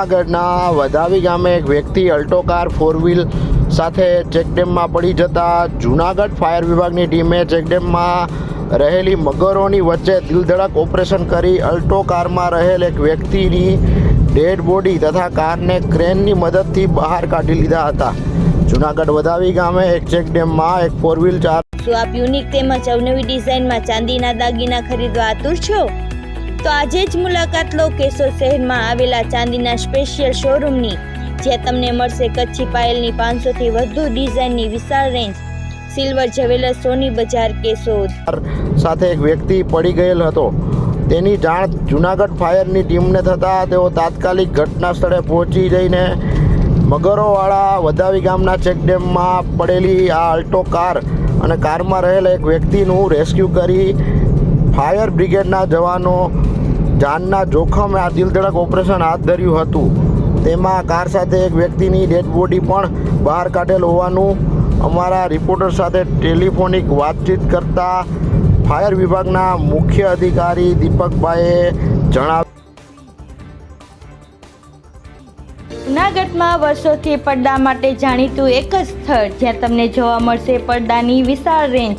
જૂનાગઢના વધાવી ગામે એક વ્યક્તિ અલ્ટો કાર ફોર વ્હીલ સાથે ચેકડેમમાં પડી જતા જૂનાગઢ ફાયર વિભાગની ટીમે ચેકડેમમાં રહેલી મગરોની વચ્ચે દિલધડક ઓપરેશન કરી અલ્ટો કારમાં રહેલ એક વ્યક્તિની ડેડ બોડી તથા કારને ક્રેનની મદદથી બહાર કાઢી લીધા હતા. જૂનાગઢ વધાવી ગામે એક ચેકડેમમાં એક ફોર વ્હીલ ચાર શું આપ યુનિક તેમજ અવનવી ડિઝાઇનમાં ચાંદીના દાગીના ખરીદવા આતુર છો? તો આજે જ મુલાકાત લો કેશોદ શહેરમાં આવેલા ચાંદીના સ્પેશિયલ શોરૂમની જ્યાં તમને મળશે કચ્છી પાયલની પાંચસોથી વધુ ડિઝાઇનની વિશાળ રેન્જ સિલ્વર જ્વેલર્સ સોની બજાર કેશોદ. સાથે એક વ્યક્તિ પડી ગયેલ હતો. તેની જાણ જૂનાગઢ ફાયરની ટીમને થતાં તેઓ તાત્કાલિક ઘટના સ્થળે પહોંચી જઈને મગરોવાળા વધાવી ગામના ચેકડેમમાં પડેલી આ અલ્ટો કાર અને કારમાં રહેલા એક વ્યક્તિનું રેસ્ક્યુ કરી ફાયર બ્રિગેડના જવાનો જાનના જોખમે આ દિલધડક ઓપરેશન હાથ ધર્યું હતું. તેમાં કાર સાથે એક વ્યક્તિની ડેડ બોડી પણ બહાર કાઢેલ હોવાનું અમારા રિપોર્ટર સાથે ટેલિફોનિક વાતચીત કરતા ફાયર વિભાગના મુખ્ય અધિકારી દીપકભાઈએ જણાવ્યું. જૂનાગઢમાં વર્ષોથી પડદા માટે જાણીતું એક જ સ્થળ જ્યાં તમને જોવા મળશે પડદાની વિશાળ રેન્જ